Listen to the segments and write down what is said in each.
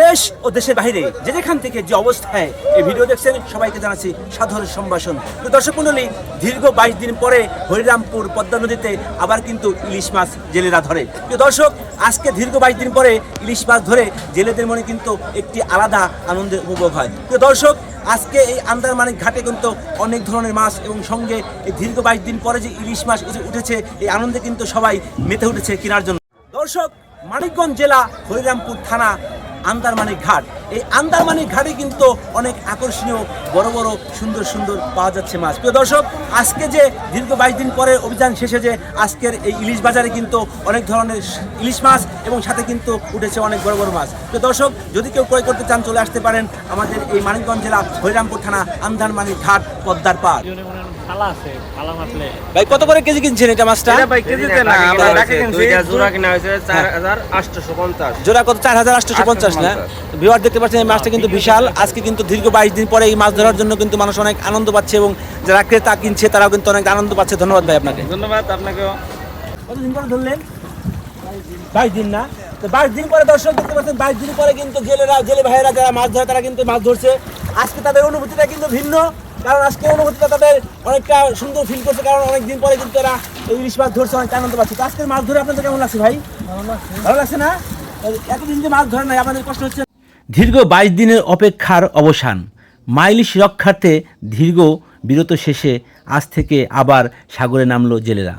দেশ ও দেশের বাইরে যে যেখান থেকে যে অবস্থায় এই ভিডিও দেখছেন, সবাইকে জানাচ্ছি সাধারণ সম্ভাষণ। তো দর্শক মণ্ডলী, দীর্ঘ বাইশ দিন পরে হরিরামপুর পদ্মা নদীতে আবার কিন্তু ইলিশ মাছ জেলেরা ধরে। তো দর্শক, আজকে দীর্ঘ বাইশ দিন পরে ইলিশ মাছ ধরে জেলেদের মনে কিন্তু একটি আলাদা আনন্দের উপভোগ হয়। তো দর্শক, আজকে এই আন্দারমানিক ঘাটে কিন্তু অনেক ধরনের মাছ এবং সঙ্গে এই দীর্ঘ বাইশ দিন পরে যে ইলিশ মাছ উঠেছে, এই আনন্দে কিন্তু সবাই মেতে উঠেছে কেনার জন্য। দর্শক, মানিকগঞ্জ জেলা হরিরামপুর থানা আন্দারমানিক ঘাট। এই আন্দারমানিক ঘাটে কিন্তু অনেক আকর্ষণীয় বড় বড় সুন্দর সুন্দর পাওয়া যাচ্ছে মাছ। প্রিয় দর্শক, আজকে যে দীর্ঘ বাইশ দিন পরে অভিযান শেষে যে আজকের এই ইলিশ বাজারে কিন্তু অনেক ধরনের ইলিশ মাছ এবং সাথে কিন্তু উঠেছে অনেক বড় বড় মাছ। প্রিয় দর্শক, যদি কেউ ক্রয় করতে চান, চলে আসতে পারেন আমাদের এই মানিকগঞ্জ জেলা হরিরামপুর থানা আন্দারমানিক ঘাট, পদ্মার পাড়। ফালা আছে মারলে ভাই কত করে কেজি কিনছেন এটা মাছটা? এটা ভাই কেজিতে না আমরা রাখে কিনছি। দুইটা জোড়া কিনা হয়েছে চার হাজার আটশোশো পঞ্চাশ। জোড়া কত? চার হাজার আটশোশো পঞ্চাশ না? ভিওয়ার দেখতে পাচ্ছেন এই মাছটা কিন্তু বিশাল। আজকে কিন্তু দীর্ঘ বাইশ দিন পরে এই মাছ ধরার জন্য কিন্তু মানুষ অনেক আনন্দ পাচ্ছে এবং যারা ক্রেতা কিনছে তারাও কিন্তু অনেক আনন্দ পাচ্ছে। ধন্যবাদ ভাই আপনাকে। ধন্যবাদ আপনাকেও। কতদিন পরে ধরলেন? বাইশ দিন না? তো বাইশ দিন পরে দর্শক দেখতে পাচ্ছেন বাইশ দিন পরে কিন্তু জেলেরা জেলে ভাইয়েরা যারা মাছ ধরে তারা কিন্তু মাছ ধরছে। আজকে তাদের অনুভূতিটা কিন্তু ভিন্ন। কারণ আজকে অনুভূতিটা তাদের অনেকটা সুন্দর ফিল করছে, কারণ অনেক দিন পরে কিন্তু তারা এই ইলিশ মাছ ধরছে অনেক আনন্দ পাচ্ছে। তো আজকের মাছ ধরে আপনাদের কেমন লাগছে ভাই? ভালো লাগছে না? এতদিন যে মাছ ধরে নাই, আপনাদের কষ্ট হচ্ছে দীর্ঘ বাইশ দিনের অপেক্ষার অবসান। মাইলিশ রক্ষার্থে দীর্ঘ বিরত শেষে আজ থেকে আবার সাগরে নামলো জেলেরা।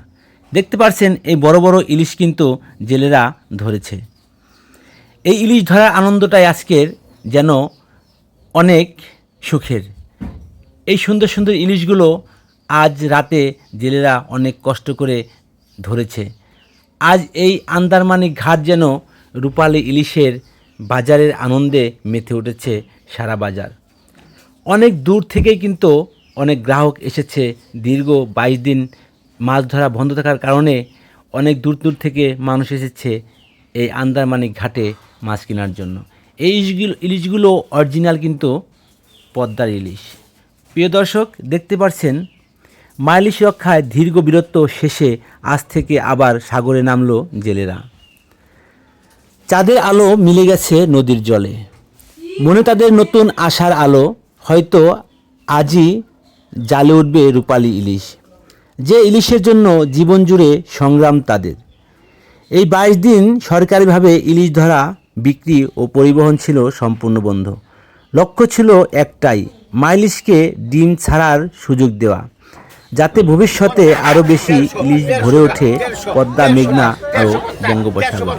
দেখতে পাচ্ছেন এই বড় বড় ইলিশ কিন্তু জেলেরা ধরেছে। এই ইলিশ ধরার আনন্দটাই আজকের যেন অনেক সুখের। এই সুন্দর সুন্দর ইলিশগুলো আজ রাতে জেলেরা অনেক কষ্ট করে ধরেছে। আজ এই আন্দারমানিক ঘাট যেন রূপালী ইলিশের বাজারের আনন্দে মেতে উঠেছে সারা বাজার। অনেক দূর থেকেই কিন্তু অনেক গ্রাহক এসেছে। দীর্ঘ বাইশ দিন মাছ ধরা বন্ধ থাকার কারণে অনেক দূর দূর থেকে মানুষ এসেছে এই আন্দারমানিক ঘাটে মাছ কেনার জন্য। এই ইলিশগুলো ইলিশগুলো অরিজিনাল কিন্তু পদ্মার ইলিশ। প্রিয় দর্শক, দেখতে পাচ্ছেন মাইলিশ রক্ষায় দীর্ঘ বীরত্ব শেষে আজ থেকে আবার সাগরে নামলো জেলেরা। চাঁদের আলো মিলে গেছে নদীর জলে। মনে তাদের নতুন আশার আলো, হয়তো আজই জালে উঠবে রূপালী ইলিশ। যে ইলিশের জন্য জীবন জুড়ে সংগ্রাম তাদের। এই বাইশ দিন সরকারিভাবে ইলিশ ধরা, বিক্রি ও পরিবহন ছিল সম্পূর্ণ বন্ধ। লক্ষ্য ছিল একটাই মাইলিশকে ডিম ছাড়ার সুযোগ দেওয়া যাতে ভবিষ্যতে আরও বেশি ইলিশ ভরে ওঠে পদ্মা মেঘনা ও বঙ্গোপসাগর